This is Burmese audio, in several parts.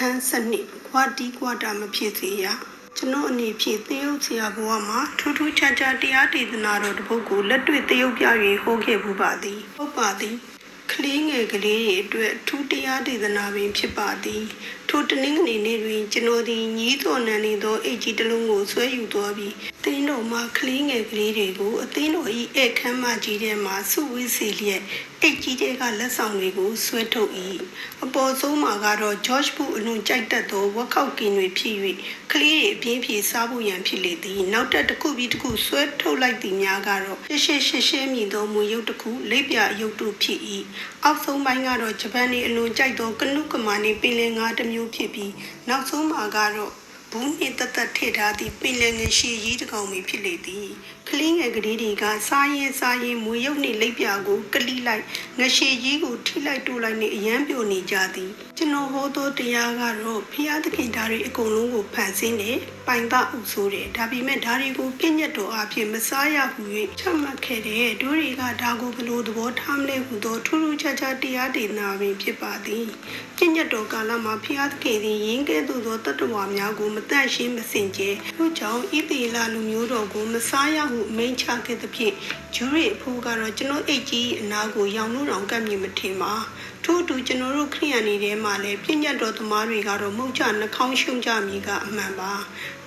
အခန်းစနစ်ကွာတီကွာတာမဖြစ်စေရကျွန်တော်အနေဖြင့်သင်းရုပ်ဆရာဘဝမှာထူးထူးခြားခြားတရားဒေသနာတော်တစ်ပုဒ်ကိုလက်တွေ့သင်းရုပ်ပြ၍ဟောခဲ့မှုပါသည်ဟုတ်ပါသည်ကလေးငယ်ကလေးတွေအတွက်ထူးတရားဒေသနာပင်ဖြစ်ပါသည်ထိုတနင်္ဂနွေနေ့တွင်ကျွန်တော်သည်ညီးတော်နန်နေသောအိတ်ကြီးတစ်လုံးကိုဆွဲယူသွားပြီး သင်းတော်မှကလေးငယ်ကလေးတွေကိုအသင်းတော်၏ဧခမ်းမကြီးထဲမှစုဝေးစေလျက်အိတ်ကြီးတဲ့ကလက်ဆောင်တွေကိုဆွဲထုတ်၏အပေါ်ဆုံးမှာကတော့ George Bush အလွန်ကြိုက်တတ်သောဝက်ခောက်ကင်တွေဖြစ်၍ကလေးတွေအပြင်းပြေစားဖို့ရန်ဖြစ်လေသည်နောက်တက်တစ်ခုပြီးတစ်ခုဆွဲထုတ်လိုက်သည်များကတော့ရှေ့ရှေ့ရှေ့ရှေ့မြည်သောမူရုပ်တစ်ခုလက်ပြရုပ်တုဖြစ်၏အောက်ဆုံးပိုင်းကတော့ဂျပန်နေအလွန်ကြိုက်သောကနုကမာနေပင်လယ်ငါးတစ်မျိုးဖြစ်ပြီးနောက်ဆုံးမှာကတော့ ဘူးနှင့်တသက်ထည့်ထားသည့်ပင်လယ်ငယ်ရှိရေးတစ်ကောင်မီဖြစ်လေသည် ကလေးငယ်ကလေးတွေကစားရင်စားရင်မွေရုပ်နှင့်လက်ပြကိုကလိလိုက်ငရှိကြီးကိုထိလိုက်တိုးလိုက်နှင့်အယမ်းပြိုနေကြသည်ကျွန်တော်ဟောသောတရားကတော့ဖျားသခင်ဓာရီအကုန်လုံးကိုဖန်ဆင်းတယ်ပိုင်သဥဆိုးတယ်ဒါပေမဲ့ဓာရီကိုပြည့်ညတ်တော်အဖြစ်မစားရဟု၍ချမှတ်ခဲ့တယ်တို့တွေကဒါကိုဘလို့သဘောထားမလဲဟုသောထူးထူးခြားခြားတရားဒေသနာပင်ဖြစ်ပါသည်ပြည့်ညတ်တော်ကာလမှာဖျားသခင်သည်ရင်းကဲ့သို့သောတတ္တဝါများကိုမတန့်ရှင်းမစင်ကြဲထို့ကြောင့်ဣတိလာလူမျိုးတော်ကိုမစားရဟုအမိန့်ချခဲ့သဖြင့်ဂျူရီအဖိုးကတော့ကျွန်တော်အိတ်ကြီးအနာကိုရောင်လို့တောင်ကပ်မြင်မထင်ပါထို့အတူကျွန်တော်တို့ခရိယန်တွေထဲမှာလည်းပြည့်ညတ်တော်သမားတွေကတော့မုတ်ချနှာခေါင်းရှုံကြမိကအမှန်ပါ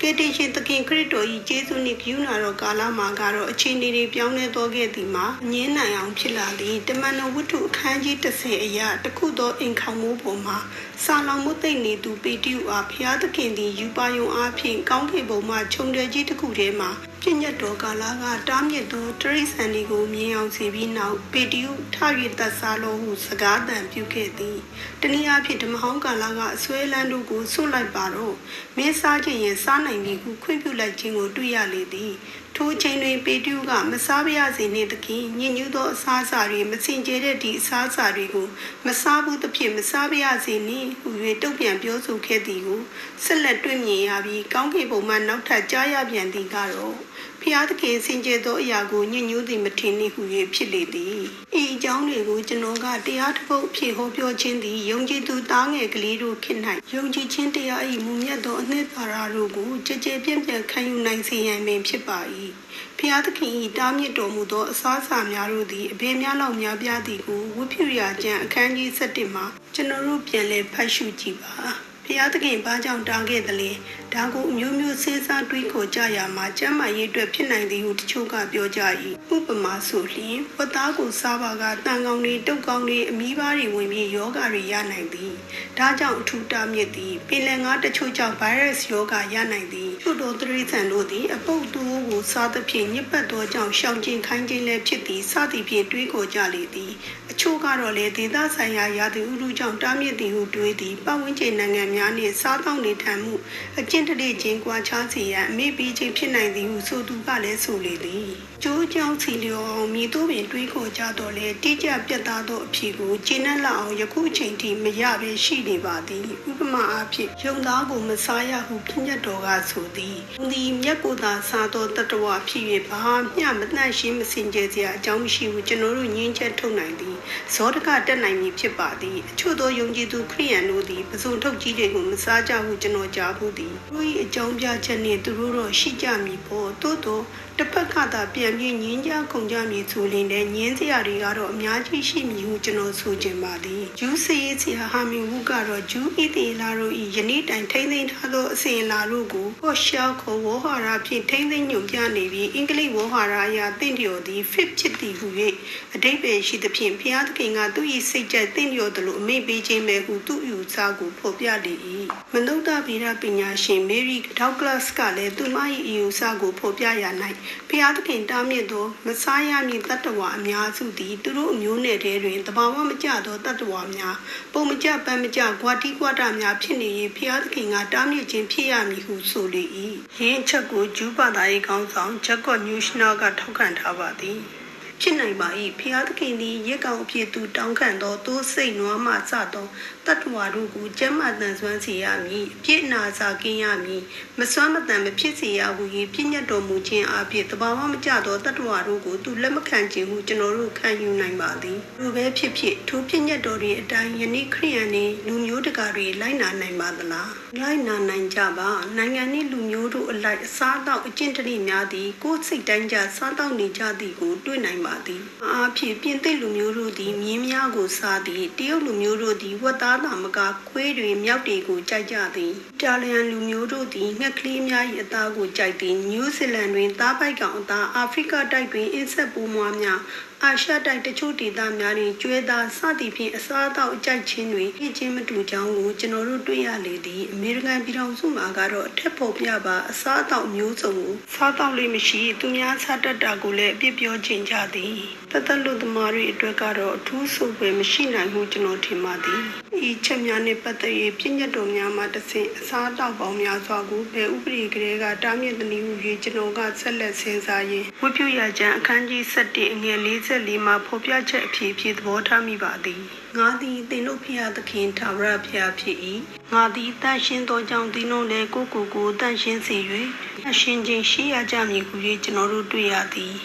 ကယ်တင်ရှင်သခင်ခရစ်တော်၏ကျေးဇူးနှင့်ဂရုဏာတော်ကာလမှာကတော့အခြေအနေတွေပြောင်းလဲသွားခဲ့သည်မှာအငင်းနိုင်အောင်ဖြစ်လာသည်တမန်တော်ဝတ္ထုအခန်းကြီး30အရာတခုသောအိမ်ခေါင်မိုးပေါ်မှာစာလောင်မှုသိမ့်နေသူပေတျုအားဖျားသခင်သည်ယူပါယုံအားဖြင့်ကောင်းကင်ဘုံမှခြုံတယ်ကြီးတစ်ခုထဲမှာ ပြည့်ညတ်တော်ကာလကတားမြစ်သောတရိษံတွေကိုမြင်အောင်စီပြီးနောက်ပေတျုထ၍သက်စားလို့ဟုစကားတန်ပြုခဲ့သည်တနည်းအားဖြင့်ဓမ္မဟောင်းကာလကအစွဲလန်းတို့ကိုဆွတ်လိုက်ပါတော့မင်းစားခြင်းရင်စားနိုင်ပြီဟုခွင့်ပြုလိုက်ခြင်းကိုတွေ့ရလေသည်ထိုအချိန်တွင်ပေတျုကမစားပါရစေနှင့်သခင်ညဉ့်ညူးသောအစားအစာတွေမစင်ကြဲတဲ့ဒီအစားအစာတွေကိုမစားဘူးသဖြင့်မစားပါရစေနှင့်ဟူ၍တုံ့ပြန်ပြောဆိုခဲ့သည်ကိုဆက်လက်တွေ့မြင်ရပြီးကောင်းကင်ဘုံမှနောက်ထပ်ကြားရပြန်သည်ကတော့ ဖျားသခင်စင်ကြဲသောအရာကိုညဉ့်ညူးသည်မထင်နှင့်ဟူ၍ဖြစ်လေသည်ဤအကြောင်းတွေကိုကျွန်တော်ကတရားတစ်ပုဒ်ဖြစ်ဟောပြောခြင်းသည်ယုံကြည်သူသားငယ်ကလေးတို့ခေတ်၌ယုံကြည်ခြင်းတရား၏မူမြတ်သောအနှစ်သာရတို့ကိုကြည်ကြည်ပြန့်ပြန့်ခံယူနိုင်စေရန်ပင်ဖြစ်ပါ၏ဖျားသခင်၏တားမြစ်တော်မူသောအစားအစာများတို့သည်အဘယ်များလောက်များပြားသည်ကိုဝိဖြူရာကျမ်းအခန်းကြီး7မှာကျွန်တော်တို့ပြန်လည်ဖတ်ရှုကြည့်ပါ ဖျားသခင်ဘာကြောင့်တားခဲ့သလဲဒါကိုအမျိုးမျိုးစဉ်းစားတွေးခေါ်ကြရမှာကျမ်းမာရေးအတွက်ဖြစ်နိုင်သည်ဟုတချို့ကပြောကြ၏ဥပမာဆိုလျှင်ဝတ်သားကိုစားပါကတန်ကောင်းတွေတုတ်ကောင်းတွေအမီးပါးတွေဝင်ပြီးယောဂတွေရနိုင်သည်ဒါကြောင့်အထူးတားမြစ်သည်ပင်လယ်ငါးတချို့ကြောင့်ဗိုင်းရပ်စ်ယောဂရနိုင်သည် ထို့သောတရိษံတို့သည်အပုပ်သူကိုစားသဖြင့်ညစ်ပတ်သောကြောင့်ရှောင်ကျဉ်ခိုင်းခြင်းလည်းဖြစ်သည်စသည်ဖြင့်တွေးခေါ်ကြလေသည်အချို့ကတော့လေဒေသဆိုင်ရာရာသီဥတုကြောင့်တားမြစ်သည်ဟုတွေးသည်ပတ်ဝန်းကျင်နိုင်ငံများနှင့်စားသောက်နေထိုင်မှုအကျင့်တလေချင်းကွာခြားစေရန်အမိပြီးခြင်းဖြစ်နိုင်သည်ဟုဆိုသူကလည်းဆိုလေသည် ကျိုးကြောင့်စီလျော်အောင်မြည်သူပင်တွေးခေါ်ကြတော့လေတိကျပြတ်သားသောအဖြေကိုကျင့်နှက်လောက်အောင်ယခုအချိန်ထိမရဘဲရှိနေပါသည်ဥပမာအားဖြင့်ယုံသားကိုမစားရဟုပြည့်ညတ်တော်ကဆိုသည်ဒီမြတ်ကိုသာစားသောတတဝဖြစ်၍ဘာမျှမနှံ့ရှင်းမစင်ကြယ်စရာအကြောင်းမရှိဘူးကျွန်တော်တို့ငင်းချက်ထုတ်နိုင်သည်ဇောတကတက်နိုင်မည်ဖြစ်ပါသည်အချို့သောယုံကြည်သူခရိယန်တို့သည်ပစုံထုတ်ကြီးတွေကိုမစားကြဟုကျွန်တော်ကြားဘူးသည်သူ၏အကြောင်းပြချက်နှင့်သူတို့တော့ရှိကြမည်ပေါ့သို့တော့တစ်ဖက်ကသာပြန်ပြီးငင်းကြခုန်ကြမည်ဆိုရင်လည်းငင်းစရာတွေကတော့အများကြီးရှိမည်ဟုကျွန်တော်ဆိုချင်ပါသည်ဂျူးစီရေးဆရာဟာမီဝုကတော့ဂျူးဣသေလာတို့၏ယနေ့တိုင်ထိမ့်သိမ်းထားသောအစဉ်အလာတို့ကိုဟော့ရှာခေါ်ဝေါ်ဟာရဖြင့်ထိမ့်သိမ်းညွန်ပြနေပြီးအင်္ဂလိပ်ဝေါ်ဟာရအရာတင့်လျော်သည် fit ဖြစ်သည်ဟု၍အတိတ်ပဲရှိသဖြင့်ဘုရားသခင်ကသူ၏စိတ်ကြက်တင့်လျော်သလိုအမိန့်ပေးခြင်းပဲဟုသူ့ယူဆကိုဖော်ပြလေ၏မနုဿဗေဒပညာရှင်မေရီဒေါက်ကလတ်ကလည်းသူမ၏အယူဆကိုဖော်ပြရ၌ဘုရားသခင်တားမြစ်သောမစားရမည့်တတ္တဝါအများစုသည်သူတို့အမျိုးနယ်ထဲတွင်တဘာဝမကျသောတတ္တဝါများပုံမကျပန်းမကျဂွာတိကွာတာများဖြစ်နေ၍ဘုရားသခင်ကတားမြစ်ခြင်းဖြစ်ရမည်ဟုဆိုလေ၏ယင်းအချက်ကိုဂျူးဘာသာရေးခေါင်းဆောင်ဂျက်ကော့နျူရှနာကထောက်ခံထားပါသည် ဖြစ်နိုင်ပါ၏ဖျားသခင်သည်ရက်ကောင်အဖြစ်သူတောင်းခံသောသိုးစိတ်နွားမှစသောတတ္တဝါတို့ကိုကျမ်းမာတန်ဆွမ်းစေရမည်အပြစ်နာစာကင်းရမည်မစွမ်းမတန်မဖြစ်စေရဟု၏ပြည့်ညတ်တော်မူခြင်းအပြင်တဘာဝမကျသောတတ္တဝါတို့ကိုသူလက်မခံခြင်းဟုကျွန်တော်တို့ခံယူနိုင်ပါသည်လူပဲဖြစ်ဖြစ်ထိုပြည့်ညတ်တော်တွေအတိုင်းယနေ့ခရိယန်နေလူမျိုးတကာတွေလိုက်နာနိုင်ပါသလားလိုက်နာနိုင်ကြပါနိုင်ငံနှင့်လူမျိုးတို့အလိုက်အစားအသောက်အကျင့်တရိများသည်ကိုယ်စိတ်တိုင်းကြစားတောက်နေကြသည်ကိုတွေ့နိုင်ပါသည်အားဖြင့်ပြင်သစ်လူမျိုးတို့သည်မြင်းများကိုစားသည်တရုတ်လူမျိုးတို့သည်ဝက်သားသာမကခွေးတွေမြောက်တွေကိုကြိုက်ကြသည်တာလီယန်လူမျိုးတို့သည်ငှက်ကလေးများ၏အသားကိုကြိုက်သည်နယူးဇီလန်တွင်သားပိုက်ကောင်အသားအာဖရိကတိုက်တွင်အင်းဆက်ပိုးမွားများ အာရှတိုက်တချို့ဒေသများတွင်ကျွဲသားစသည်ဖြင့်အစားအသောက်အကြိုက်ခြင်းတွေဖြစ်ခြင်းမတူကြောင်းကိုကျွန်တော်တို့တွေ့ရလေသည်အမေရိကန်ပြည်ထောင်စုမှာကတော့အထက်ပေါ်ပြပါအစားအသောက်မျိုးစုံကိုစားတော့လေးမရှိသူများစားတတ်တာကိုလည်းအပြစ်ပြောခြင်းကြသည်တသက်လူသမားတွေအတွက်ကတော့အထူးဆိုပဲမရှိနိုင်ဘူးကျွန်တော်ထင်ပါသည် ဤချက်များနဲ့ပတ်သက်၍ပြည့်ညတ်တော်များမှာတစ်ဆင့်အစားအသောက်ပေါင်းများစွာကိုဘယ်ဥပဒေကလေးကတားမြစ်သနည်းဟု၍ကျွန်တော်ကဆက်လက်စဉ်းစားရင်းဝိပုယကျမ်းအခန်းကြီး7အငယ်44မှာဖော်ပြချက်အဖြစ်ဖြစ်သဘောထားမိပါသည်ငါသည်သင်တို့ဖျားသခင်ထာဝရဖျားဖြစ်၏ငါသည်တန်ရှင်းသောကြောင့်သင်တို့လည်းကိုကိုကိုတန်ရှင်းစေ၍အရှင်ချင်းရှိရကြမည်ဟု၍ကျွန်တော်တို့တွေ့ရသည်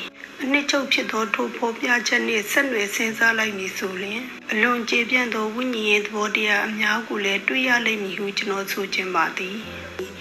အနှစ်ချုပ်ဖြစ်သောထိုဖော်ပြချက်နှင့်ဆက်နွယ်စဉ်းစားလိုက်မည်ဆိုလျှင်အလွန်ကျေပြန့်သောဝိညာဉ်ရေးသဘောတရားအများကိုလည်းတွေ့ရလိမ့်မည်ဟုကျွန်တော်ဆိုချင်ပါသည်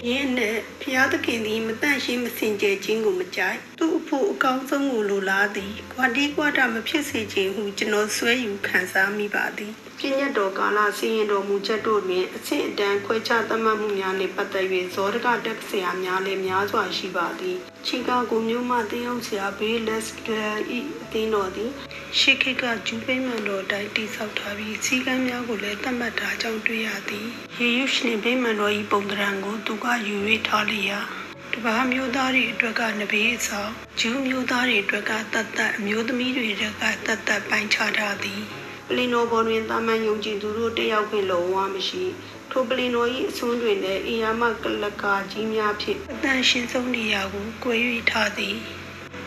ယင်းနဲ့ဖျားသခင်သည်မတန့်ရှင်းမစင်ကြယ်ခြင်းကိုမကြိုက်သူ့အဖို့အကောင်းဆုံးကိုလိုလားသည်ကွာတီကွာတာမဖြစ်စေခြင်းဟုကျွန်တော်ဆွဲယူခံစားမိပါသည်ပြည့်ညတ်တော်ကာလစီရင်တော်မူချက်တို့တွင်အဆင့်အတန်းခွဲခြားသတ်မှတ်မှုများနှင့်ပတ်သက်၍ဇောဒကတက်ဆရာများလည်းများစွာရှိပါသည်ချီကာဂိုမြို့မှတင်းအောင်ဆရာဘေးလက်စဒယ်ဤအသင်းတော်သည် ရှေခိကဂျူပိမန်တော်တိုင်းတည်ဆောက်ထားပြီးစီကံများကိုလည်းသတ်မှတ်ထားကြောင်းတွေ့ရသည်ယေရုရှလင်ဗိမာန်တော်၏ပုံသဏ္ဍာန်ကိုသူကယူ၍ထားလျက်တပါးမျိုးသားတွေအတွက်ကနဘေးအဆောင်ဂျူးမျိုးသားတွေအတွက်ကတတ်တတ်အမျိုးသမီးတွေအတွက်ကတတ်တတ်ပိုင်းခြားထားသည်ပလီနိုဘော်တွင်တာမန်ယုံကြည်သူတို့တက်ရောက်ခွင့်လုံးဝမရှိထိုပလီနို၏အစွန်းတွင်လည်းအီယာမကလကာကြီးများဖြင့်အတန်ရှင်ဆုံးနေရာကို꿰၍ထားသည်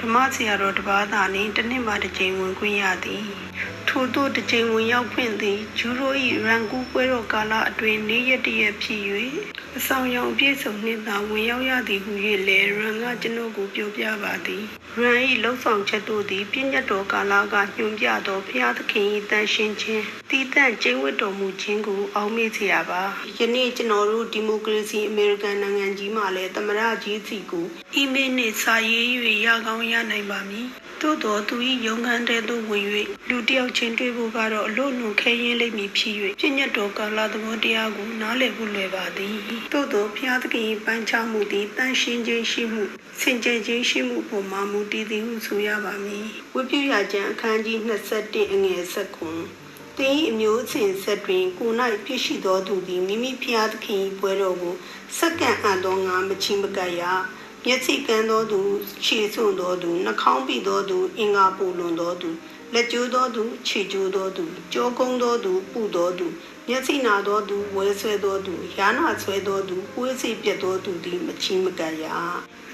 ဓမ္မဆရာတော်တစ်ပါးသာနှင့်တစ်နှစ်မှတစ်ကြိမ်ဝင်ခွင့်ရသည်ထို့သောတစ်ကြိမ်ဝင်ရောက်ခွင့်သည်ဂျူရို၏ရန်ကူပွဲတော်ကာလအတွင်းနေ့ရက်တရက်ဖြစ်၍အဆောင်ရောင်ပြည့်စုံနှင့်သာဝင်ရောက်ရသည်ဟု၍လည်းရန်ကကျွန်ုပ်ကိုပြောပြပါသည် ရန်၏လှုပ်ဆောင်ချက်တို့သည်ပြည့်ညတ်တော်ကာလကညွှန်ပြသောဘုရားသခင်၏တန်ရှင်းခြင်းတည်တံ့ကျင့်ဝတ်တော်မူခြင်းကိုအောက်မေ့စေရပါယနေ့ကျွန်တော်တို့ဒီမိုကရေစီအမေရိကန်နိုင်ငံကြီးမှလည်းသမရကြီးစီကိုအီးမေးလ်နှင့်စာရေး၍ရကောင်းရနိုင်ပါမည် သို့တော်သူ၏ယုံခံတဲ့သို့ဝင်၍လူတစ်ယောက်ချင်းတွေ့ဖို့ကတော့အလို့လွန်ခဲရင်လိမ့်မည်ဖြစ်၍ပြည့်ညတ်တော်ကာလသဘောတရားကိုနားလည်ဖို့လွယ်ပါသည်သို့တော်ဘုရားသခင်၏ပန်းချမှုသည်တန်ရှင်းခြင်းရှိမှုစင်ကြယ်ခြင်းရှိမှုပေါ်မှာမူတည်သည်ဟုဆိုရပါမည်ဝိပုယကျမ်းအခန်းကြီး21အငယ်7သင်၏အမျိုးအစဉ်ဆက်တွင်ကိုယ်၌ပြည့်ရှိသောသူသည်မိမိဖျားသခင်၏ပွဲတော်ကိုစက္ကန့်အံ့သောငါမချင်းမကပ်ရ မျက်စိကန်းသောသူခြေစွန့်သောသူနှာခေါင်းပိသောသူအင်္ဂါပူလွန်သောသူလက်ကျိုးသောသူခြေကျိုးသောသူကြောကုန်းသောသူပူသောသူမျက်စိနာသောသူဝဲဆွဲသောသူရာနာဆွဲသောသူကိုယ်စိပြတ်သောသူသည်မချင်းမကပ်ရ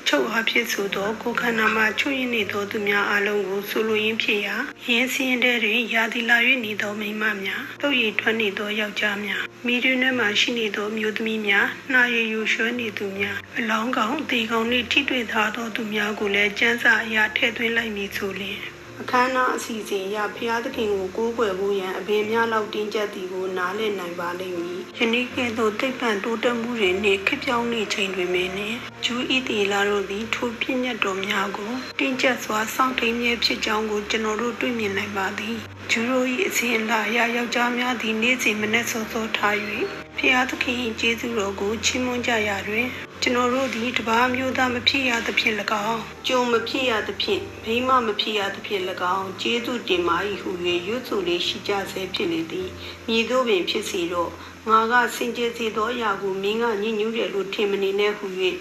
ချုပ်အားဖြင့်ဆိုသောကိုယ်ခန္ဓာမှာချွတ်ရင်းနေသောသူများအလုံးကိုဆိုလိုရင်းဖြစ်ရာရင်းစင်းတဲ့တွင်ရာသီလာ၍နေသောမိန်းမများတုတ်ရည်ထွက်နေသောယောက်ျားများမိတွင်ထဲမှရှိနေသောမျိုးသမီးများနှာရည်ယူရွှဲနေသူများအလောင်းကောင်အသေးကောင်နှင့်ထိတွေ့ထားသောသူများကိုလည်းစံစာအရာထည့်သွင်းလိုက်မည်ဆိုလျှင် အခမ်းအနားအစီအစဉ်အရဖျားသခင်ကိုကိုးကွယ်ဖို့ရန်အဘယ်များလောက်တင်းကျပ်သည်ကိုနားလည်နိုင်ပါလိမ့်မည်။ယနေ့ကဲ့သို့တိတ်ပံတိုးတက်မှုတွေနှင့်ခက်ပြောင်းနေချိန်တွင်မင်းနှင့်ဂျူးဤတီလာတို့သည်ထိုပြည့်ညတ်တော်များကိုတင်းကျပ်စွာစောင့်ထိန်မြဲဖြစ်ကြောင်းကိုကျွန်တော်တို့တွေ့မြင်နိုင်ပါသည်။ဂျူးတို့၏အစဉ်အလာအရယောက်ျားများသည်နေ့စဉ်မနေ့စောစောထား၍ဖျားသခင်၏ကျေးဇူးတော်ကိုချီးမွမ်းကြရာတွင် ကျွန်တော်တို့သည်တပါးမျိုးသားမဖြစ်ရသဖြင့်၎င်းကြုံမဖြစ်ရသဖြင့်မိမမဖြစ်ရသဖြင့်၎င်းကျေးဇူးတင်ပါ၏ဟု၍ရွတ်ဆိုလေးရှိကြဆဲဖြစ်လေသည်မြည်သို့ပင်ဖြစ်စီတော့ငါကစင်ကြယ်စေသောအရာကိုမင်းကညှဉ်းညူးတယ်လို့ထင်မနေနဲ့ဟု၍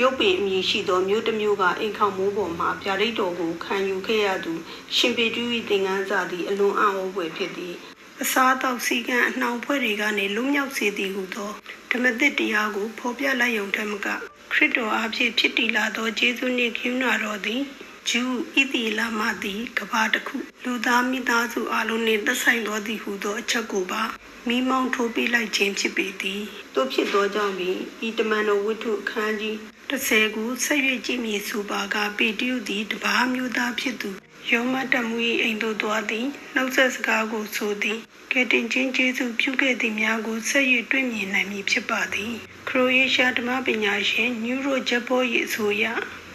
ရုပ်ပင်အမည်ရှိသောမျိုးတစ်မျိုးကအိမ်ခေါမိုးပေါ်မှဗျာဒိတ်တော်ကိုခံယူခဲ့ရသူရှင်ပေတူ၏သင်္ကန်းစာသည်အလွန်အံ့ဩဖွယ်ဖြစ်သည် အစားအသောက်စီကံအနှောင်ဖွဲ့တွေကနေလွတ်မြောက်စေသည်ဟုသောဓမ္မသစ်တရားကိုဖော်ပြလိုက်ရုံတည်းမကခရစ်တော်အားဖြင့်ဖြစ်တည်လာသောယေရှုနှင့်ကရုဏာတော်သည်ဂျူးဣတိလာမသည်ကဘာတစ်ခုလူသားမိသားစုအလုံးနှင့်သက်ဆိုင်သောသည်ဟုသောအချက်ကိုပါမိမောင်းထိုးပေးလိုက်ခြင်းဖြစ်ပေသည်တို့ဖြစ်သောကြောင့်ပင်ဤတမန်တော်ဝိတ္ထုအခန်းကြီး30ခုဆက်ရွေ့ကြည့်မည်ဆိုပါကပေတရုသည်တပါးမျိုးသားဖြစ်သူ ယောမတမှု၏အိမ်သို့သွားသည်နှုတ်ဆက်စကားကိုဆိုသည်ကဲတင်ချင်းကျေးဇူးပြုခဲ့သည်များကိုဆက်ရွေ့တွေ့မြင်နိုင်မည်ဖြစ်ပါသည်ခရိုအေးရှားဓမ္မပညာရှင်ညူရိုဂျပို၏အဆိုအရ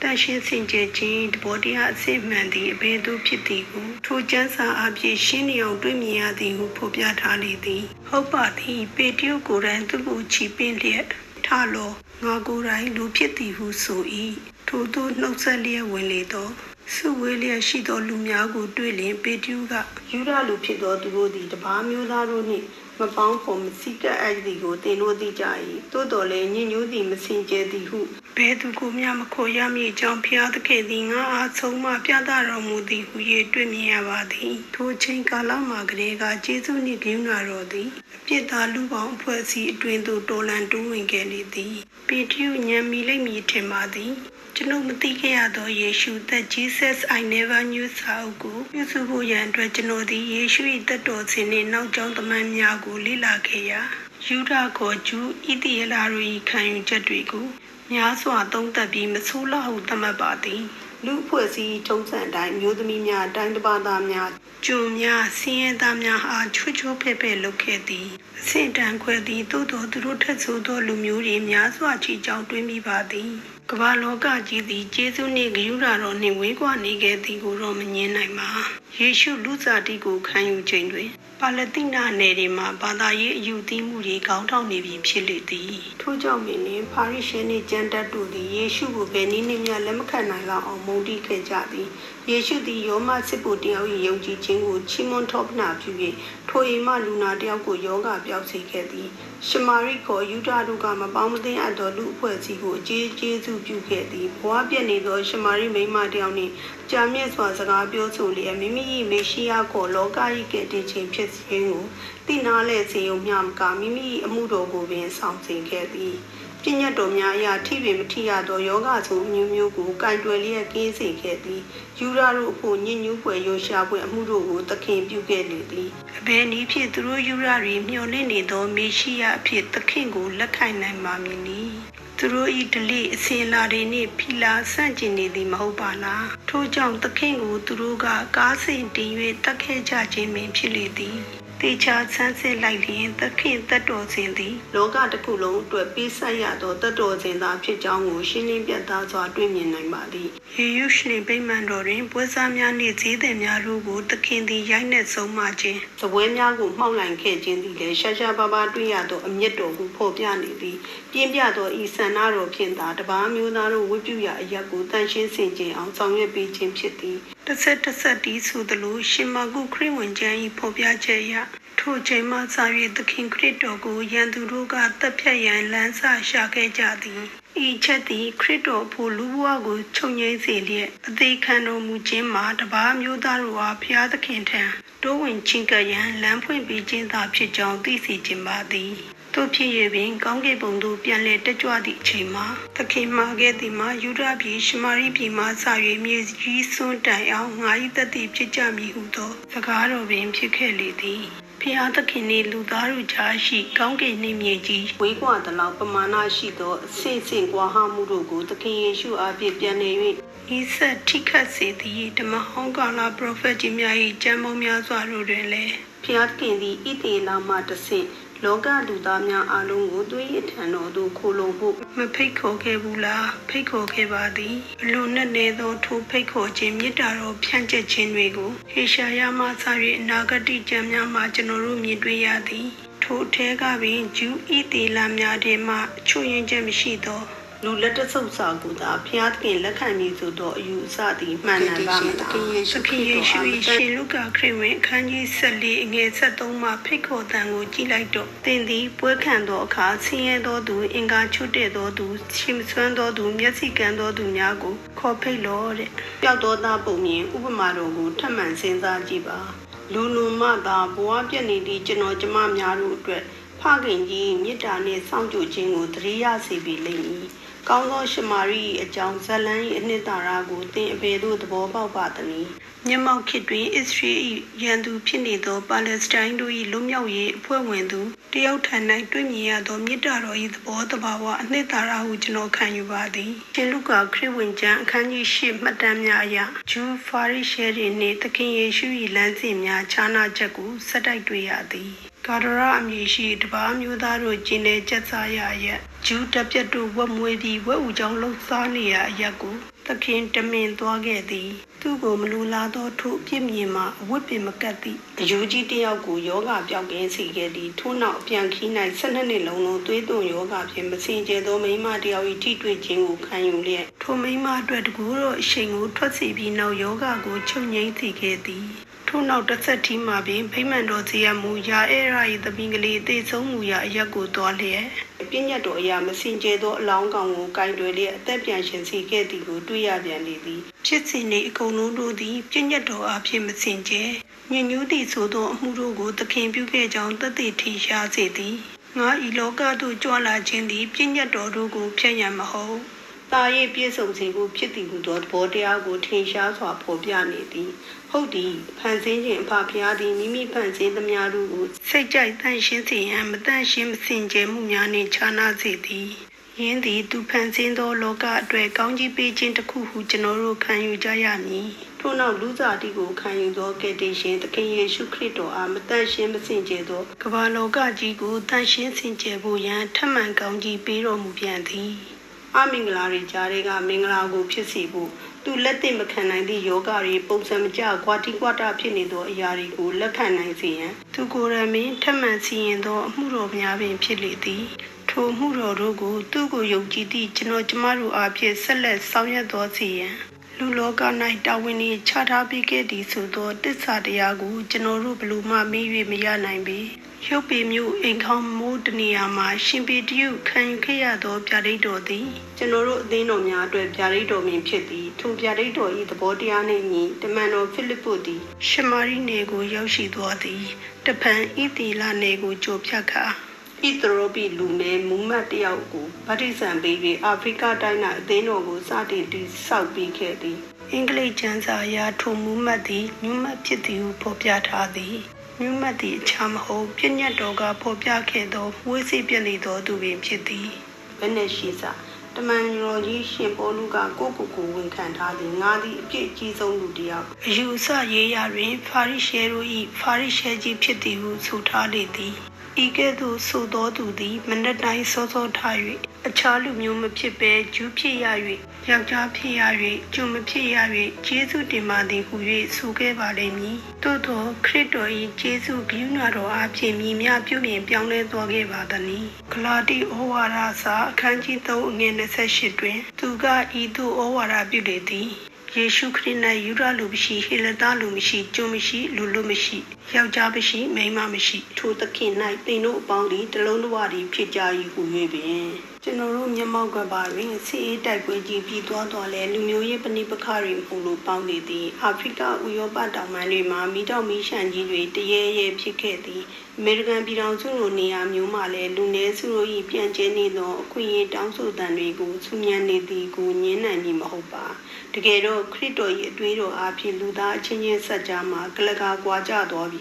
တန်ရှင်းစင်ကြယ်ခြင်းတဘောတရားအစစ်မှန်သည့်အဘယ်သို့ဖြစ်သည်ကိုထိုကျမ်းစာအဖြစ်ရှင်းလျောင်တွေ့မြင်ရသည်ဟုဖော်ပြထားလေသည်ဟုတ်ပါသည်ပေတရုကိုယ်တိုင်သူ့ကိုချီပင်းလျက်ထလောငါကိုယ်တိုင်လူဖြစ်သည်ဟုဆို၏ထိုသို့နှုတ်ဆက်လျက်ဝင်လေသော စုဝေးလျက်ရှိသောလူများကို တွေ့လျင် ပေတရုကယူရလူဖြစ်သောသူတို့သည် တပါးမျိုးသားတို့နှင့် မပေါင်းဖော်မစီကပ်အပ်သည်ကိုသင်တို့သိကြ၏သို့တော်လည်းညဉ့်ညူးသည်မစင်ကြယ်သည်ဟုဘယ်သူကိုမျှမခေါ်ရမည်အကြောင်းဖျားသခင်သည်ငါအားဆုံးမပြသတော်မူသည်ဟု၍တွေ့မြင်ရပါသည်ထိုချိန်ကာလမှာကလေးကကျေးဇူးနှင့်ဂရုဏာတော်သည်အပြစ်သားလူပေါင်းအဖွဲ့အစည်းအတွင်သို့တော်လန်တိုးဝင်ခဲ့လေသည်ပေတရုညံမီလိမ့်မည်ထင်ပါသည်ကျွန်ုပ်မသိခဲ့ရသောယေရှုသက် Jesus I never knew စာအုပ်ကိုပြုစုဖို့ရန်အတွက်ကျွန်တော်သည်ယေရှု၏တက်တော်ဆင်နှင့်နောက်ကျောင်းသမိုင်းများကိုလေ့လာခဲ့ရာယူဒခေါ်ဂျူးဣတိယလာတို့၏ခံယူချက်တွေကိုများစွာသုံးသပ်ပြီးမဆိုးလောက်ဟုသတ်မှတ်ပါသည်လူအဖွဲ့အစည်းထုံးစံအတိုင်းမျိုးသမီးများတိုင်းတစ်ပါးသားများကျုံများစင်းရဲသားများအားချွတ်ချွတ်ဖဲ့ဖဲ့လုပ်ခဲ့သည်အဆင့်တန်းခွဲသည်သို့တော်သူတို့ထက်ဆိုသောလူမျိုးတွေများစွာချီကြောင်တွင်းမိပါသည် ကမ္ဘာလောကကြီးသည်ကျေးဇူးနှင့်ဂရုဏာတော်နှင့်ဝေးကွာနေခဲ့သည်ကိုတော့မငြင်းနိုင်ပါယေရှုလူစားတိကိုခံယူခြင်းတွင်ပါလတိနာနယ်တွေမှာဘာသာရေးအယူသီးမှုတွေကောင်းထောက်နေပြီဖြစ်လေသည်ထို့ကြောင့်ပင်လင်ပါရိရှင်နှင့်ကျမ်းတက်တို့သည်ယေရှုကိုဘယ်နည်းနှင့်မျှလက်မခံနိုင်လောက်အောင်မုန်းတီးခဲ့ကြသည်ယေရှုသည်ယောမစစ်ဖို့တယောက်၏ယုံကြည်ခြင်းကိုချီးမွမ်းထောပနာပြု၍ထိုအိမ်မှလူနာတယောက်ကိုယောဂပြောက်စေခဲ့သည်ရှမာရိခေါ်ယူဒတို့ကမပေါင်းမသိအပ်သောလူအဖွဲ့အစည်းကိုအကျေးကျေးဇူးပြုခဲ့သည်ဘဝပြည့်နေသောရှမာရိမိန်းမတယောက်နှင့်ကြာမြင့်စွာစကားပြောဆိုလျက်မိမိ၏မေရှိယကိုလောက၏ကယ်တင်ခြင်းဖြစ်ခြင်းကိုသိနာလဲစေုံမျှမကမိမိ၏အမှုတော်ကိုပင်ဆောင်စေခဲ့သည်ပညတ်တော်များအရာထိပင်မထိရသောယောဂဆိုမျိုးမျိုးကိုကင်တွယ်လျက်ကင်းစေခဲ့သည်ယူရာတို့အဖို့ညဉ့်ညူးပွဲရိုရှားပွဲအမှုတို့ကိုသခင်ပြုခဲ့လေသည်အဘယ်နည်းဖြင့်သူတို့ယူရာတွေမျှော်လင့်နေသောမေရှိယအဖြစ်သခင်ကိုလက်ခံနိုင်ပါမည်နည်း သူတို့ဤဒလိအစင်လာတွေနှင့်ဖီလာဆန့်ကျင်နေသည်မဟုတ်ပါလားထို့ကြောင့်သခင်ကိုသူတို့ကကားစင်တင်၍တတ်ခဲ့ကြခြင်းပင်ဖြစ်လေသည်တေချာဆန်းစစ်လိုက်လျင်သခင်တတ်တော်စဉ်သည်လောကတစ်ခုလုံးအတွက်ပေးဆက်ရသောတတ်တော်စဉ်သာဖြစ်ကြောင်းကိုရှင်းလင်းပြသစွာတွေ့မြင်နိုင်ပါသည်ယေရုရှလင်ဗိမာန်တော်တွင်ပွဲစားများနှင့်ဈေးသည်များတို့ကိုသခင်သည်ရိုက်နှက်ဆုံးမခြင်းသပွဲများကိုမှောက်လိုက်ခဲ့ခြင်းသည်လည်းရှာရှာပါပါတွေ့ရသောအမျက်တော်ကိုဖော်ပြနေသည် ပြင်းပြသောဤဆန္ဒတော်ဖြင့်သာတပါးမျိုးသားတို့ဝိပုယအရက်ကိုတန်ရှင်းစင်ကြင်အောင်ဆောင်ရွက်ပေးခြင်းဖြစ်သည်တစ်ဆက်တစ်ဆက်တီးဆိုသလိုရှင်မကုခရစ်ဝင်ကျမ်း၏ဖော်ပြချက်အရထိုချိန်မှစ၍သခင်ခရစ်တော်ကိုယန်သူတို့ကတပ်ဖြတ်ရန်လမ်းစာရှာခဲ့ကြသည်ဤချက်သည်ခရစ်တော်ဖို့လူဘဝကိုချုပ်ငြိမ်းစေလျက်အသေးခံတော်မူခြင်းမှာတပါးမျိုးသားတို့အားဖျားသခင်ထံတိုးဝင်ချင်းကပ်ရန်လမ်းဖွင့်ပေးခြင်းသာဖြစ်ကြောင်းသိစေခြင်းပါသည် တို့ဖြစ်၍ပင်ကောင်းကင်ဘုံသို့ပြန်လည်တက်ကြွသည့်အချိန်မှာသခင်မှာခဲ့သည်မှာယူဒပြည်ရှမာရိပြည်မှစ၍မြေကြီးစွန်းတိုင်အောင်ငါ၏တသက်ဖြစ်ကြမည်ဟုသောစကားတော်ပင်ဖြစ်ခဲ့လေသည်ဖျားသခင်နှင့်လူသားတို့ကြားရှိကောင်းကင်နှင့်မြေကြီးဝေးကွာသလောက်ပမာဏရှိသောအဆင့်ဆင့်ကွာဟမှုတို့ကိုသခင်ယေရှုအားဖြင့်ပြန်လည်၍ဤဆက်ထိခတ်စေသည်ဓမ္မဟောင်းကာလပရောဖက်ကြီးများ၏ကျမ်းပုံများစွာတို့တွင်လည်းဖျားသခင်သည်ဣသေလမှတဆင့် လောကလူသားများအလုံးကိုသွေးရထံတော်သို့ခိုလုံဖို့မဖိတ်ခေါ်ခဲ့ဘူးလားဖိတ်ခေါ်ခဲ့ပါသည်အလိုနဲ့နေသောထိုဖိတ်ခေါ်ခြင်းမေတ္တာတော်ဖြန့်ကျက်ခြင်းတွေကိုဟေရှာယမှစ၍အနာဂတိကျမ်းများမှာကျွန်တော်တို့မြင်တွေ့ရသည်ထိုအထဲကပင်ဂျူးဤတေလာများထဲမှအချွတ်ရင်ချက်မရှိသော လူလက်တဆုပ်စာကိုသာဖျားသခင်လက်ခံမည်ဆိုသောအယူအဆသည်မှန်တယ်ပါမလားခင်ယေရှုခရစ်တော်ရှင်လုကာခရစ်ဝင်အခန်းကြီး14အငယ်73မှာဖိတ်ခေါ်တန်ကိုကြည်လိုက်တော့သင်သည်ပွဲခံသောအခါဆင်းရဲသောသူအင်္ဂါချွတ်တဲ့သောသူရှင်ဆွမ်းသောသူမျက်စိကန်းသောသူများကိုခေါ်ဖိတ်လောတဲ့ပျောက်သောသားပုံမြင်ဥပမာတော်ကိုထပ်မံစဉ်းစားကြည့်ပါလူလူမှသာဘဝပြည့်နေသည့်ကျွန်တော်ကျမများတို့အတွက် ဖခင်ကြီးမေတ္တာနှင့်စောင့်ကြိုခြင်းကိုသတိရစေပြီလိမ့်မည်ကောင်းသောရှမာရိ၏အကြောင်းဇလန်း၏အနှစ်သာရကိုသင်အဘယ်သို့သဘောပေါက်ပါသနည်းမျက်မှောက်ခေတ်တွင်အစ္စရေး၏ရန်သူဖြစ်နေသောပါလက်စတိုင်းတို့၏လွတ်မြောက်ရေးအဖွဲ့ဝင်သူတယောက်ထံ၌တွေ့မြင်ရသောမေတ္တာတော်၏သဘောတဘာဝအနှစ်သာရဟုကျွန်တော်ခံယူပါသည်ရှင်လုကာခရစ်ဝင်ကျမ်းအခန်းကြီး၈မှတ်တမ်းများအရဂျူးဖာရိရှဲတွေနှင့်သခင်ယေရှု၏လမ်းစဉ်များခြားနာချက်ကိုဆက်တိုက်တွေ့ရသည် ကာဒရာအမည်ရှိတပါးမျိုးသားတို့ကျင်းနေကြက်စားရရက်ဂျူးတပ်ပြတ်တို့ဝက်မွေးပြီးဝက်ဦးကြောင့်လှုပ်ရှားနေရအရက်ကိုသခင်တမင်သွားခဲ့သည် သူ့ကိုမလူလာသောထိုအပြစ်မြင်မှအဝတ်ပင်မကတ်သည့်အယူကြီးတစ်ယောက်ကိုယောဂပြောက်ကင်းစေခဲ့သည်ထို့နောက်အပြန်ခီး၌၁၂နှစ်လုံးလုံးသွေးသွန်ယောဂဖြင့်မစင်ကြဲသောမိန်းမတစ်ယောက်၏ထိတွေ့ခြင်းကိုခံယူလျက်ထိုမိန်းမအတွက်တကူတော့အရှိန်ကိုထွက်စီပြီးနောက်ယောဂကိုချုပ်ငိမ့်စေခဲ့သည် ထို့နောက်တစ်ဆက်ထီးမှာပင်ဗိမာန်တော်ဇေယမူရာအဲရာ၏သမီးကလေးအသေးဆုံးမူရာအရက်ကိုသွားလျက်ပြည့်ညတ်တော်အရာမစင်ကြဲသောအလောင်းကောင်ကိုကင်တွယ်လျက်အသက်ပြန်ရှင်စေခဲ့သည်ကိုတွေ့ရပြန်လေသည်ဖြစ်စဉ်၏အကုန်လုံးတို့သည်ပြည့်ညတ်တော်အဖြစ်မစင်ကြဲညဉ့်ညူးသည့်ဆိုသောအမှုတို့ကိုသခင်ပြုခဲ့ကြောင်းတသက်ထင်ရှားစေသည်ငါဤလောကသို့ကြွလာခြင်းသည်ပြည့်ညတ်တော်တို့ကိုဖျက်ရန်မဟုတ်တာရဲ့ပြည့်စုံစေဖို့ဖြစ်သည်ဟုသောသဘောတရားကိုထင်ရှားစွာဖော်ပြနေသည် ဟုတ်သည်ဖန်ဆင်းခြင်းအဖဖျားသည်မိမိဖန်ဆင်းသမျှတို့ကိုစိတ်ကြိုက်တန့်ရှင်းစေရန်မတန့်ရှင်းမစင်ကြယ်မှုများနှင့်ခြားနားစေသည်ယင်းသည်သူဖန်ဆင်းသောလောကအတွက်ကောင်းကြီးပေးခြင်းတစ်ခုဟုကျွန်တော်တို့ခံယူကြရမည်ထို့နောက်လူစားတိကိုခံယူသောကယ်တင်ရှင်သခင်ယေရှုခရစ်တော်အားမတန့်ရှင်းမစင်ကြယ်သောကမ္ဘာလောကကြီးကိုတန့်ရှင်းစင်ကြယ်ဖို့ရန်ထပ်မံကောင်းကြီးပေးတော်မူပြန်သည်အမင်္ဂလာတွေကြားတွေကမင်္ဂလာကိုဖြစ်စေဖို့ သူလက်သိမခံနိုင်သည့်ယောဂတွေပုံစံမကျကွာတိကွာတာဖြစ်နေသောအရာတွေကိုလက်ခံနိုင်စေရန်သူကိုယ်ရမင်းထပ်မံစီရင်သောအမှုတော်များပင်ဖြစ်လေသည်ထိုမှုတော်တို့ကိုသူ့ကိုယုံကြည်သည့်ကျွန်တော်ကျမတို့အားဖြင့်ဆက်လက်ဆောင်ရွက်တော်စီရန်လူလောက၌တာဝန်တွေချထားပေးခဲ့သည်ဆိုသောတစ္ဆာတရားကိုကျွန်တော်တို့ဘလို့မှမေး၍မရနိုင်ပေ ရုပ်ပေမျိုးအိမ်ခေါင်းမိုးတနေရာမှာရှင်ပေတရုခံယူခဲ့ရသောဗျာဒိတ်တော်သည်ကျွန်တော်တို့အသင်းတော်များအတွက်ဗျာဒိတ်တော်မင်းဖြစ်သည်ထိုဗျာဒိတ်တော်၏သဘောတရားနှင့်ညီတမန်တော်ဖိလိပ္ပုသည်ရှမာရိနယ်ကိုရောက်ရှိသွားသည်တပံဣသီလနယ်ကိုကြိုဖြတ်ခါဣသရောပိလူမဲမူမတ်တယောက်ကိုဗတ္တိဇံပေးပြီးအာဖရိကတိုင်း၌အသင်းတော်ကိုစတင်တည်ဆောက်ပြီးခဲ့သည်အင်္ဂလိပ်ကျမ်းစာအရထိုမူမတ်သည်မြူမတ်ဖြစ်သည်ဟုဖော်ပြထားသည် မြူမတ်သည်အခြားမဟုတ်ပြည့်ညတ်တော်ကဖော်ပြခဲ့သောဝိသိပြည့်နေသောသူပင်ဖြစ်သည်ဘယ်နဲ့ရှိစားတမန်တော်ကြီးရှင်ပေါလုကကိုကိုကိုဝန်ခံထားသည်ငါသည်အပြစ်အကြီးဆုံးလူတစ်ယောက်အယူဆရေးရတွင် ဖာရိရှဲတို့၏ဖာရိရှဲကြီးဖြစ်သည်ဟုဆိုထားလေသည် ဤကဲ့သို့ဆိုသောသူသည်မနက်တိုင်းစောစောထား၍အခြားလူမျိုးမဖြစ်ဘဲဂျူးဖြစ်ရ၍ယောက်ျားဖြစ်ရ၍ကျုံမဖြစ်ရ၍ဂျေစုတင်ပါသည်ဟု၍ဆိုခဲ့ပါလိမ့်မည်သို့သောခရစ်တော်၏ဂျေစုဂိူးနာတော်အဖြစ်မြည်များပြုမြင်ပြောင်းလဲသွားခဲ့ပါသည်။ဂလာတိဩဝါဒစာအခန်းကြီး3အငယ်28တွင် သူကဤသို့ဩဝါဒပြုလေသည်ယေရှုခရစ်၌ယူရလူမရှိဟေလသားလူမရှိကျုံမရှိလူလူမရှိ ယောက်ျားမရှိမိန်းမမရှိထိုသခင်၌သင်တို့အပေါင်းသည်တလုံးတစ်ဝတည်းဖြစ်ကြ၏ဟု၍ပင်ကျွန်တော်တို့မျက်မှောက်ကပါတွင်စီအေးတိုက်ပွဲကြီးပြီးသွားတော်လဲလူမျိုးရေးပဏိပခတွေမှုလို့ပေါင်းနေသည်အာဖရိကဥရောပတောင်ပိုင်းတွေမှာမိတော့မိရှန်ကြီးတွေတရေရဲဖြစ်ခဲ့သည်အမေရိကန်ပြည်ထောင်စုလိုနေရာမျိုးမှာလည်းလူနည်းစုတို့၏ပြန်ကျဲနေသောအခွင့်အရေးတောင်းဆိုတန်တွေကိုဆူညံနေသည်ကိုညင်းနိုင်မည်မဟုတ်ပါတကယ်တော့ခရစ်တော်၏အတွေးတော်အားဖြင့်လူသားအချင်းချင်းဆက်ကြားမှာကလကာကွာကြတော်ပြီ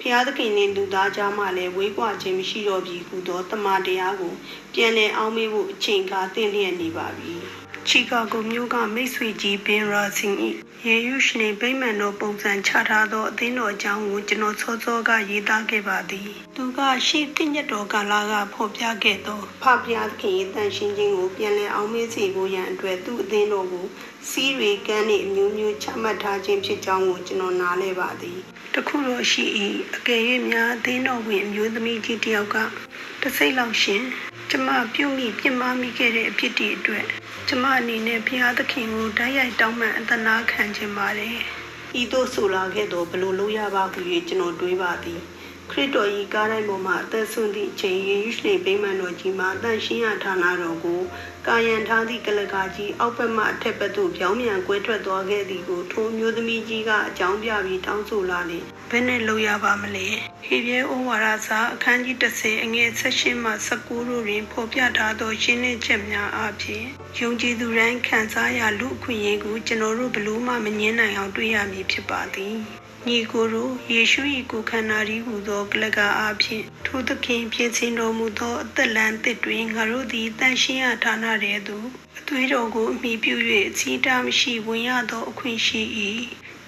ဖျားသခင်နှင့်လူသားကြားမှလည်းဝေးကွာခြင်းမရှိတော့ပြီဟုသောတမန်တရားကိုပြန်လည်အောင်းမေးဖို့အချိန်ကားသင့်လျက်နေပါပြီ ချီကာဂိုမြို့ကမိတ်ဆွေကြီးဘင်ရာစင်၏ယေရုရှလင်ဗိမာန်တော်ပုံစံချထားသောအသင်းတော်အကြောင်းကိုကျွန်တော်စောစောကရေးသားခဲ့ပါသည်သူကရှေ့တင့်ညတ်တော်ကာလကဖော်ပြခဲ့သောဖဖျားခင်၏တန်ရှင်းခြင်းကိုပြန်လည်အောင်မေးစေဖို့ရန်အတွက်သူ့အသင်းတော်ကိုစီးရီကန်းနှင့်အမျိုးမျိုးချမှတ်ထားခြင်းဖြစ်ကြောင်းကိုကျွန်တော်နားလဲပါသည်တခုတော့ရှိ၏အကယ်၍များအသင်းတော်ဝင်အမျိုးသမီးကြီးတစ်ယောက်ကတစိမ့်လောက်ရှင် ကျမပြုမိပြစ်မှားမိခဲ့တဲ့အဖြစ်တွေအတွက်ကျမအနေနဲ့ဘုရားသခင်ကိုဓာတ်ရိုက်တောင်းပန်အသနာခံခြင်းပါတယ်။ဤသို့ဆိုလာခဲ့သောဘလို့လို့ရပါဟု၍ကျွန်တော်တွေးပါသည်။ခရစ်တော်၏ကားတိုင်းပေါ်မှာအသက်ဆုံးသည့်အချိန်ယေရုရှလင်ဗိမာန်တော်ကြီးမှာတန်ရှင်းရဌာနတော်ကိုကာယံထားသည့်ကလကာကြီးအောက်ဘက်မှအထက်ဘက်သို့ပြောင်းပြန်ကွဲထွက်သွားခဲ့သည်ကိုထိုမျိုးသမီးကြီးကအကြောင်းပြပြီးတောင်းဆိုလာလေ ဘယ်နဲ့လုပ်ရပါမလဲဟေပြဲဩဝါဒစာအခန်းကြီး30အငယ်16မှ19တို့တွင်ဖော်ပြထားသောရှင်းလင်းချက်များအပြင်ယုံကြည်သူတိုင်းခံစားရလူအခွင့်အရေးကိုကျွန်တော်တို့ဘလို့မှမငင်းနိုင်အောင်တွေ့ရမည်ဖြစ်ပါသည်ညီကိုယ်တို့ယေရှု၏ကိုယ်ခန္ဓာဤဟူသောကလကာအဖြစ်ထိုသခင်ပြင်ဆင်တော်မူသောအသက်လမ်းသစ်တွင်ငါတို့သည်တန်ရှင်းရဌာနတဲ့သို့အသွေးတော်ကိုအမိပြု၍အစည်းအတားမရှိဝင်ရသောအခွင့်ရှိ၏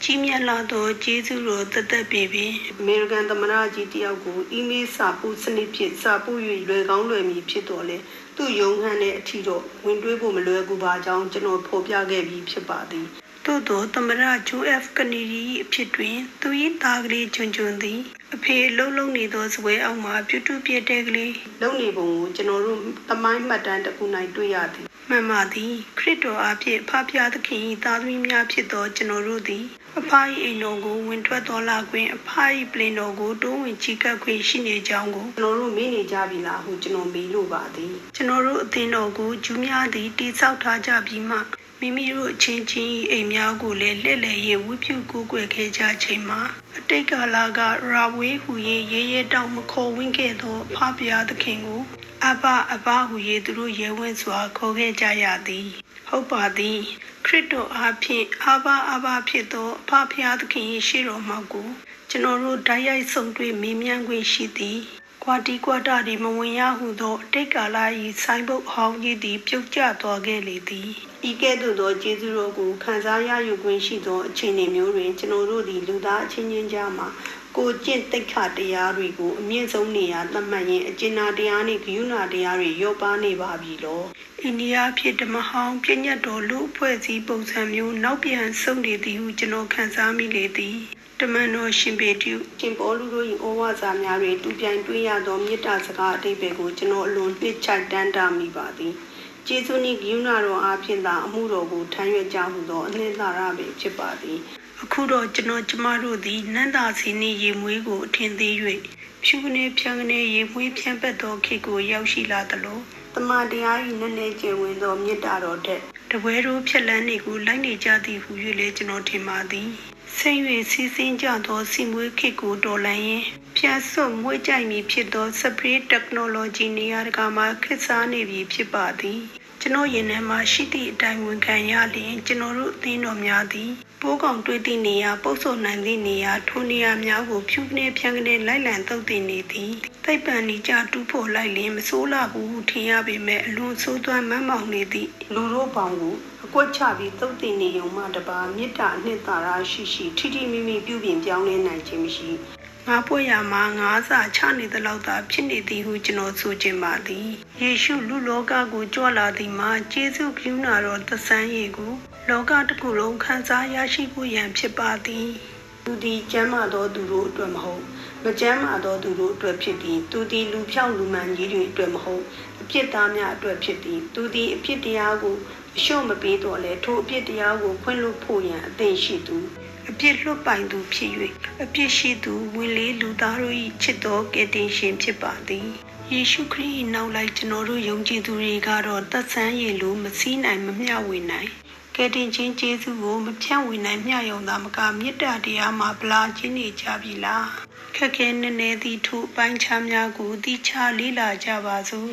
ကြီးမြတ်လာသောကျေးဇူးတော်တသက်ပေပင်အမေရိကန်သမ္မတကြီးတယောက်ကိုအီးမေးလ်စာပို့စနစ်ဖြင့်စာပို့၍လွယ်ကောင်းလွယ်မည်ဖြစ်တော်လဲသူ့ယုံဟန်တဲ့အထီတော့ဝင်တွေးဖို့မလွယ်ကူပါကြောင်းကျွန်တော်ဖော်ပြခဲ့ပြီးဖြစ်ပါသည်သို့သောသမရဂျိုအက်ဖ်ကနေဒီအဖြစ်တွင်သူ၏သားကလေးကျွန်းကျွန်းသည်အဖေအလုံးလုံးနေသောဇပွဲအောက်မှပြူတူပြတဲ့ကလေးလုံနေပုံကိုကျွန်တော်တို့သမိုင်းမှတ်တမ်းတစ်ခု၌တွေ့ရသည် မှန်ပါသည်ခရစ်တော်အားဖြင့်ဖဖျားသခင်၏သားသမီးများဖြစ်သောကျွန်တော်တို့သည်အဖ၏အိမ်တော်ကိုဝင်ထွက်တော်လာခွင့်အဖ၏ပလင်တော်ကိုတိုးဝင်ချီကပ်ခွင့်ရှိနေကြောင်းကိုကျွန်တော်တို့မေ့နေကြပြီလားဟုကျွန်တော်မေးလို့ပါသည်ကျွန်တော်တို့အသင်းတော်ကိုဂျူးများသည်တိဆောက်ထားကြပြီးမှမိမိတို့အချင်းချင်းအိမ်များကိုလည်းလက်လက်ရေးဝိပြုကိုးကွယ်ခဲ့ကြချိန်မှာအတိတ်ကာလကရာဝေးဟူ၍ရဲရဲတောင်မခေါ်ဝင်းခဲ့သောဖဖျားသခင်ကို အဘအဘဟူ၍သူတို့ရဲဝင့်စွာခေါ်ခဲ့ကြရသည်ဟုတ်ပါသည်ခရစ်တော်အားဖြင့်အဘအဘဖြစ်သောဖဖျားသခင်၏ရှေ့တော်မှာကိုကျွန်တော်တို့တိုက်ရိုက်ဆုံတွေ့မေးမြန်းခွင့်ရှိသည်ကွာတီကွာတာဒီမဝင်ရဟုသောအတိတ်ကာလ၏ဆိုင်ဘုတ်ဟောင်းကြီးသည်ပြုတ်ကျသွားခဲ့လေသည်ဤကဲ့သို့သောကျေးဇူးတော်ကိုခံစားရယူခွင့်ရှိသောအခြေအနေမျိုးတွင်ကျွန်တော်တို့သည်လူသားအချင်းချင်းကြားမှာ ကိုကျင့်တိတ်ခတရားတွေကိုအမြင့်ဆုံးနေရာသတ်မှတ်ရင်အကျဉ်းနာတရားနှင့်ဂယုဏတရားတွေရောပါနေပါပြီလောအိန္ဒိယဖြစ်ဓမ္မဟောင်းပြည့်ညတ်တော်လူအဖွဲ့အစည်းပုံစံမျိုးနောက်ပြန်ဆုံးနေသည်ဟုကျွန်တော်ခံစားမိလေသည်တမန်တော်ရှင်ပေတုရှင်ပေါလုတို့၏ဩဝါစာများတွင်တူပြိုင်တွေ့ရသောမေတ္တာစကားအတိတ်ပဲကိုကျွန်တော်အလွန်နှစ်ချိုက်တန်းတာမိပါသည်ကျေးဇူးနှင့်ဂရုဏာတော်အားဖြင့်သာအမှုတော်ကိုထမ်းရွက်ကြဟုသောအနှစ်သာရပဲဖြစ်ပါသည် အခုတော့ကျွန်တော်ကျမတို့သည်နန္တာစီနှင့်ရေမွေးကိုအထင်သေး၍ဖြူကနေဖြန်းကနေရေမွေးဖြန့်ပက်သောခေတ်ကိုရောက်ရှိလာသလိုတမန်တရား၏နည်းနည်းကျယ်ဝင်သောမေတ္တာတော်ထက်တပွဲတို့ဖြက်လန်းနေကိုလိုက်နေကြသည်ဟု၍လည်းကျွန်တော်ထင်ပါသည်ဆင်း၍စီးစင်းကြသောစီမွေးခေတ်ကိုတော်လှန်ရင်ဖြတ်စွတ်မွေးကြိုက်မည်ဖြစ်သော spray technology နေရာတကာမှာခေတ်စားနေပြီဖြစ်ပါသည်ကျွန်တော်ရင်ထဲမှာရှိသည့်အတိုင်းဝန်ခံရလျင်ကျွန်တော်တို့အသင်းတော်များသည် ပိုးကောင်တွေ့သည့်နေရာပုတ်ဆိုနိုင်သည့်နေရာထိုနေရာများကိုဖြူကနေဖြန်းကနေလိုက်လံသုတ်တင်နေသည်သိပ္ပံဤကြတူးဖို့လိုက်လင်မစိုးလာဘူးဟုထင်ရပေမဲ့အလွန်ဆိုးသွမ်းမမ်းမောင်နေသည့်လူတို့ပေါင်းကိုအကွက်ချပြီးသုတ်တင်နေုံမှတပါမေတ္တာအနှစ်သာရရှိရှိထိထိမိမိပြုပြင်ပြောင်းလဲနိုင်ခြင်းမရှိ ငါပွေရမှာငါးစာချနေသလောက်သာဖြစ်နေသည်ဟုကျွန်တော်ဆိုခြင်းပါသည်ယေရှုလူလောကကိုကြွလာသည်မှာကျေးဇူးကရုဏာတော်သဆန်းရည်ကိုလောကတစ်ခုလုံးခံစားရရှိဖို့ရန်ဖြစ်ပါသည်သူသည်ကျမ်းမာသောသူတို့အတွက်မဟုတ်မကျမ်းမာသောသူတို့အတွက်ဖြစ်သည်သူသည်လူဖြောင့်လူမှန်ကြီးတွေအတွက်မဟုတ်အပြစ်သားများအတွက်ဖြစ်သည်သူသည်အပြစ်တရားကိုအရှုံးမပေးတော့လဲထိုအပြစ်တရားကိုဖွင့်လို့ဖို့ရန်အသင့်ရှိသူ အပြစ်လွတ်ပိုင်သူဖြစ်၍အပြစ်ရှိသူဝင်လေလူသားတို့၏ချစ်တော်ကယ်တင်ရှင်ဖြစ်ပါသည်ယေရှုခရစ်၏နောက်လိုက်ကျွန်တော်တို့ယုံကြည်သူတွေကတော့သက်ဆန်းရည်လိုမစည်းနိုင်မမျှဝေနိုင်ကယ်တင်ခြင်းကျေးဇူးကိုမဖြန့်ဝေနိုင်မျှယုံသာမကမေတ္တာတရားမှာဗလာခြင်းနေကြပြီလားခက်ခဲနည်းနည်းသည့်ထိုအပိုင်းခြားများကိုတိချလေ့လာကြပါစို့